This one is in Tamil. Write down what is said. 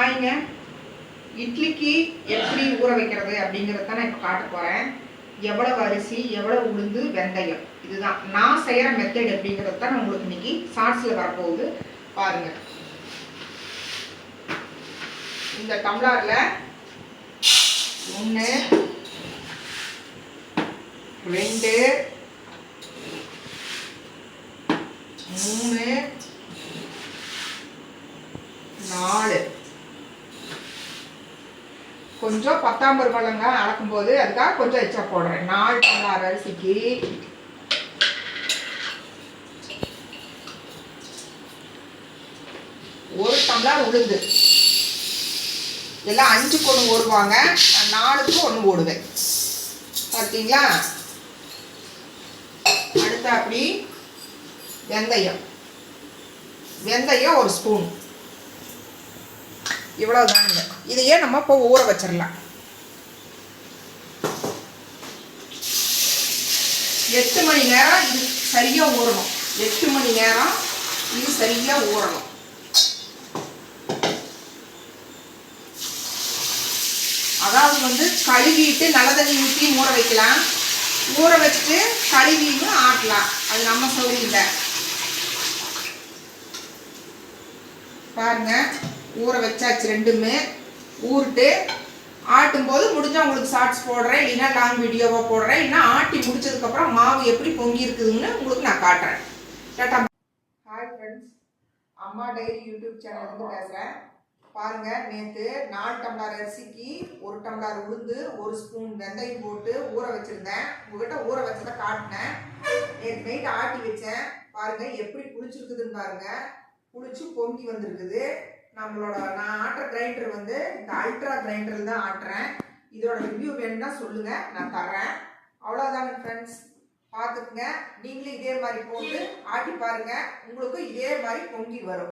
ஹாய்ங்க இட்லிக்கு எப்படி ஊற வைக்கிறது அப்படிங்கிறத நான் இப்போ காட்ட போகிறேன் எவ்வளவு அரிசி எவ்வளவு உளுந்து வெந்தயம். இதுதான். நான் செய்கிற மெத்தட் அப்படிங்கிறது தான் நான் உங்களுக்கு இன்னைக்கு ஷார்ட்ஸில் வரப்போகுது. பாருங்க. இந்த டம்ளாரில் ஒன்று ரெண்டு மூணு நாலு. கொஞ்சம் பத்தாம் பருவலங்க அளக்கும்போது அதுக்காக கொஞ்சம் எச்சா போடுறேன். நாலு டம்ளர் அரிசிக்கு. ஒரு டம்ளர் உளுந்து. எல்லாம் அஞ்சுக்கு ஒன்று ஓடுவாங்க நாலுக்கு ஒன்று ஓடுவேன் பார்த்தீங்களா அடுத்து அப்படி வெந்தயம். வெந்தயம் ஒரு ஸ்பூன் இவ்வளோதானுங்க இதையே நம்ம இப்போ ஊற வச்சிடலாம் எட்டு மணி நேரம் இது சரியாக ஊறணும். எட்டு மணி நேரம் இது சரியாக ஊறணும். அதாவது வந்து கழுவிட்டு நல்ல தண்ணி ஊற்றி ஊற வைக்கலாம். ஊற வச்சுட்டு கழுவியும் ஆட்டலாம். அது நம்ம சௌகரியம் பாருங்க. ஊற வச்சாச்சு ரெண்டுமே. ஊறிட்டு ஆட்டும் போது முடிஞ்சால் உங்களுக்கு ஷார்ட்ஸ் போடுறேன் இல்லைன்னா லாங் வீடியோவாக போடுறேன். இல்லைன்னா ஆட்டி முடிச்சதுக்கப்புறம் மாவு எப்படி பொங்கி இருக்குதுன்னு உங்களுக்கு நான் காட்டுறேன். Tata hi friends Amma diary YouTube சேனல்லேருந்து பேசுகிறேன் பாருங்கள் நேற்று நாலு டம்ளர் அரிசிக்கு ஒரு டம்ளர் உளுந்து ஒரு ஸ்பூன் வெந்தயம் போட்டு ஊற வச்சுருந்தேன். உங்ககிட்ட ஊற வச்சதை காட்டினேன். நேற்று நைட்டு ஆட்டி வச்சேன். பாருங்கள் எப்படி புளிச்சிருக்குதுன்னு பாருங்கள் புளிச்சு பொங்கி வந்திருக்குது. நம்மளோட நான் ஆட்டுற கிரைண்டர் வந்து இந்த அல்ட்ரா கிரைண்டரில் தான் ஆட்டுறேன். இதோட ரிவ்யூ வேணும்னா சொல்லுங்க நான் தர்றேன். அவ்வளோதாங்க ஃப்ரெண்ட்ஸ் பார்த்துக்குங்க. நீங்களும் இதே மாதிரி போட்டு ஆட்டி பாருங்க. உங்களுக்கு இதே மாதிரி பொங்கி வரும்.